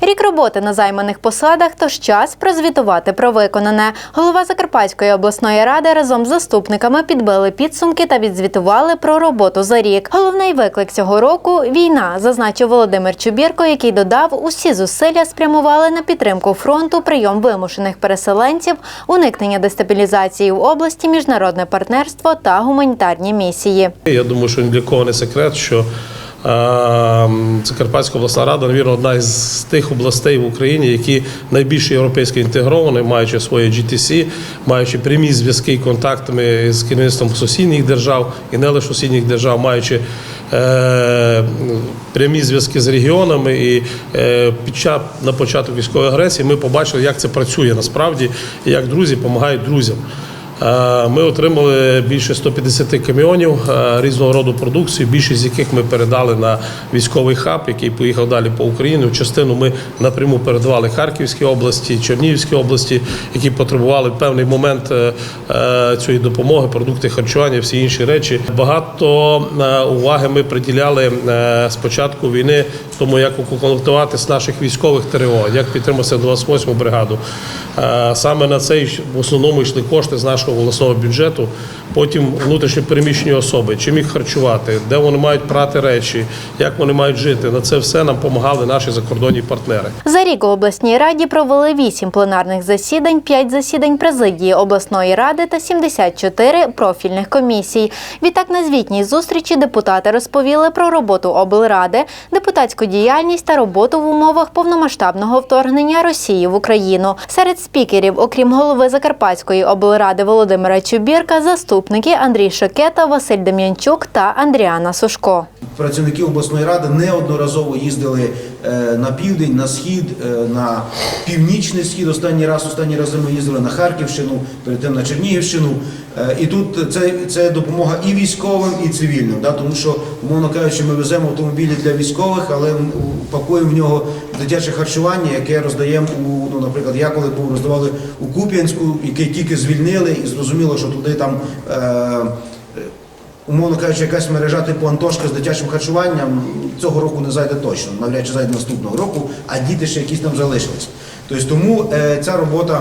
Рік роботи на займаних посадах, тож час прозвітувати про виконане. Голова Закарпатської обласної ради разом з заступниками підбили підсумки та відзвітували про роботу за рік. Головний виклик цього року війна, зазначив Володимир Чубірко, який додав, усі зусилля спрямували на підтримку фронту, прийом вимушених переселенців, уникнення дестабілізації в області, міжнародне партнерство та гуманітарні місії. Я думаю, що ні для кого не секрет, що Закарпатська обласна рада, навірно, одна із тих областей в Україні, які найбільш європейсько інтегровані, маючи своє GTC, маючи прямі зв'язки і контактами з керівництвом сусідніх держав і не лише сусідніх держав, маючи е, прямі зв'язки з регіонами. І е, під час на початок військової агресії ми побачили, як це працює насправді, і як друзі допомагають друзям. Е, Ми отримали більше 150 каміонів е, різного роду продукції, більшість з яких ми передали на військовий хаб, який поїхав далі по Україні. Частину ми напряму передавали Харківській області, Чернігівській області, які потребували певний момент е, цієї допомоги, продукти харчування, всі інші речі. Багато уваги ми приділяли е, з початку війни тому, як укомплектувати з наших військових ТРО, як підтримати 28-му бригаду. Саме на це й- в основному йшли кошти з нашого обласного бюджету. Потім внутрішньо переміщені особи, чим їх харчувати, де вони мають прати речі, як вони мають жити. На це все нам допомагали наші закордонні партнери. За рік у обласній раді провели 8 пленарних засідань, 5 засідань президії обласної ради та 74 профільних комісій. Відтак на звітній зустрічі депутати розповіли про роботу облради, депутатську діяльність та роботу в умовах повномасштабного вторгнення Росії в Україну. Серед спікерів, окрім голови Закарпатської облради Володимира Чубірка, заступники Андрій Шокета, Василь Дем'янчук та Андріана Сушко. Працівники обласної ради неодноразово їздили е, на південь, на схід, е, на північний схід. Останній раз, останні рази ми їздили на Харківщину, перед тим на Чернігівщину. Е, І тут це, це допомога і військовим, і цивільним. Да? Тому що, умовно кажучи, ми веземо автомобілі для військових, але пакуємо в нього дитяче харчування, яке роздаємо у, ну, наприклад, я коли був роздавали у Куп'янську, який тільки звільнили, і зрозуміло, що туди там. Е, умовно кажучи, якась мережа типу Антошка з дитячим харчуванням цього року не зайде точно, навряд чи зайде наступного року, а діти ще якісь там залишились. Тобто тому е, ця робота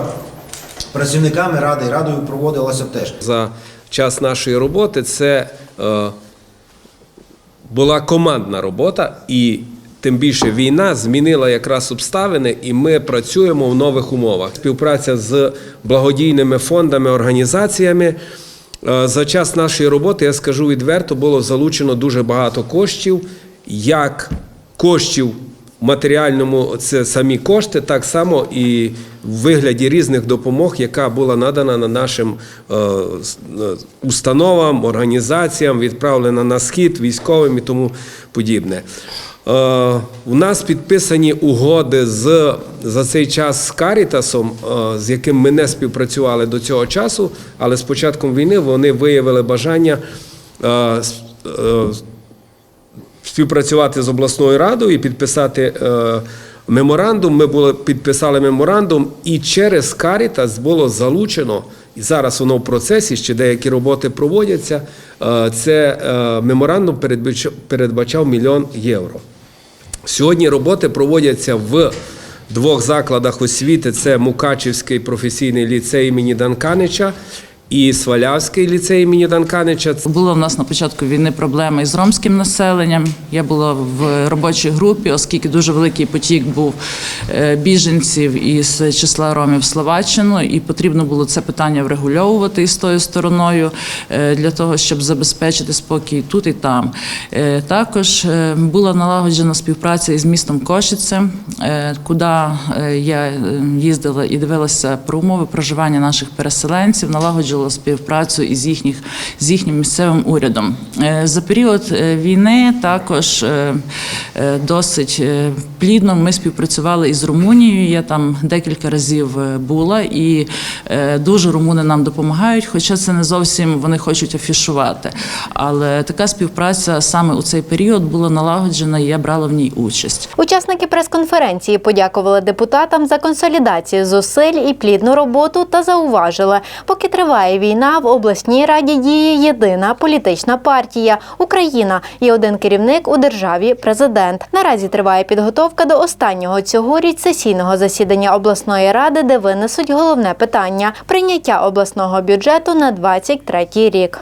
працівниками ради і радою проводилася теж. за час нашої роботи це е, була командна робота, і тим більше війна змінила якраз обставини, і ми працюємо в нових умовах. Співпраця з благодійними фондами, організаціями. Е, За час нашої роботи, я скажу відверто, було залучено дуже багато коштів, як коштів матеріальному це самі кошти, так само і в вигляді різних допомог, яка була надана на нашим е, е, установам, організаціям, відправлена на схід, військовим і тому подібне. Е, У нас підписані угоди з за цей час з Карітасом, е, з яким ми не співпрацювали до цього часу, але з початком війни вони виявили бажання е, співпрацювати з обласною радою і підписати меморандум. Ми були, підписали меморандум, і через Карітас було залучено, і зараз воно в процесі, ще деякі роботи проводяться. Це меморандум передбачав мільйон євро. Сьогодні роботи проводяться в двох закладах освіти: це Мукачівський професійний ліцей імені Данканича і Свалявський ліцей імені Данканича. Була в нас на початку війни проблеми із ромським населенням. Я була в робочій групі, оскільки дуже великий потік був е, біженців із числа ромів в Словаччину, і потрібно було це питання врегульовувати із тою стороною е, для того, щоб забезпечити спокій тут і там. Е, Також була налагоджена співпраця із містом Кошице, куди я їздила і дивилася про умови проживання наших переселенців, налагоджувала співпрацю із їхніх з їхнім місцевим урядом. Е, За період е, війни також е, досить плідно ми співпрацювали із Румунією. Я там декілька разів була, і дуже румуни нам допомагають, хоча це не зовсім вони хочуть афішувати. Але така співпраця саме у цей період була налагоджена, і я брала в ній участь. Учасники прес-конференції подякували депутатам за консолідацію зусиль і плідну роботу та зауважили, поки триває Триває війна в обласній раді діє єдина політична партія Україна і один керівник у державі президент. Наразі триває підготовка до останнього цьогоріч сесійного засідання обласної ради, де винесуть головне питання прийняття обласного бюджету на 23 рік.